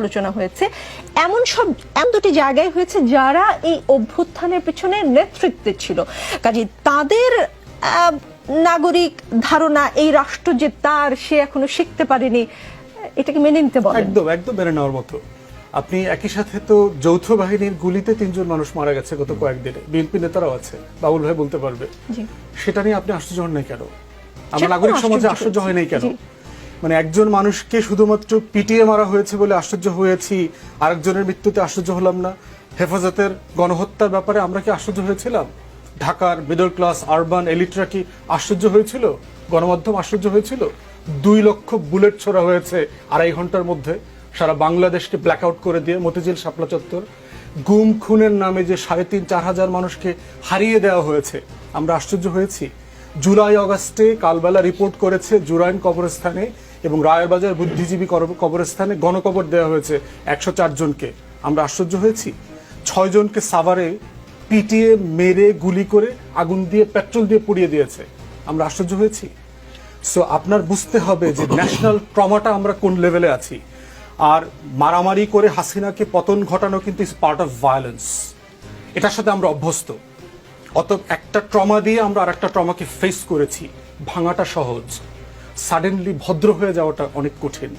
আলোচনা হয়েছে। এমন সব এমন দুটি জায়গায় হয়েছে যারা এই অভ্যুত্থানের পেছনে নেতৃত্বে ছিল। কাজে তাদের নাগরিক ধারণা এই রাষ্ট্র যে তার সে এখনও শিখতে পারেনি। এটাকে মেনে নিতে বলেন। একদম একদম মেনে নেওয়ার মতো। আপনি একই সাথে তো যৌথ বাহিনীর গুলিতে তিনজন মানুষ মারা গেছে গত কয়েকদিনে। বিএনপি নেতারাও আছে বাবুল ভাই বলতে পারবে। সেটা নিয়ে আপনি আশ্চর্য হন নাই কেন? আমরা নাগরিক সমাজে আশ্চর্য হয় নাই কেন। মানে একজন মানুষকে শুধুমাত্র পিটিয়ে মারা হয়েছে বলে আশ্চর্য হয়েছি, আরেকজনের মৃত্যুতে আশ্চর্য হলাম না। হেফাজতের গণহত্যার ব্যাপারে আমরা কি আশ্চর্য হয়েছিলাম? ঢাকার মিডল ক্লাস আরবান এলিটরা কি আশ্চর্য হয়েছিল? গণমাধ্যম আশ্চর্য হয়েছিল? দুই লক্ষ বুলেট ছোড়া হয়েছে আড়াই ঘণ্টার মধ্যে। সারা বাংলাদেশকে ব্ল্যাক আউট করে দিয়ে মতিঝিল শাপলা চত্বর। গুম খুনের নামে যে সাড়ে তিন, চার হাজার মানুষকে হারিয়ে দেওয়া হয়েছে, আমরা আশ্চর্য হয়েছি। জুলাই, অগাস্টে কালবেলা রিপোর্ট করেছে জুরাইন কবরস্থানে এবং রায়েরবাজার বুদ্ধিজীবী কবরস্থানে গণকবর দেওয়া হয়েছে একশো জনকে। আমরা আশ্চর্য হয়েছি। ছয় জনকে সাভারে পিটিয়ে মেরে গুলি করে আগুন দিয়ে পেট্রোল দিয়ে পুড়িয়ে দিয়েছে। আমরা আশ্চর্য হয়েছি। সো আপনার বুঝতে হবে যে ন্যাশনাল ট্রমাটা আমরা কোন লেভেলে আছি। আর মারামারি করে হাসিনাকে পতন ঘটানো কিন্তু ইজ পার্ট অফ ভায়োলেন্স এটার সাথে আমরা অভ্যস্ত। অত একটা ট্রমা দিয়ে আমরা আর একটা ট্রমাকে ফেস করেছি। ভাঙাটা সহজ। সাডেনলি ভদ্র হয়ে যাওয়াটা অনেক কঠিন।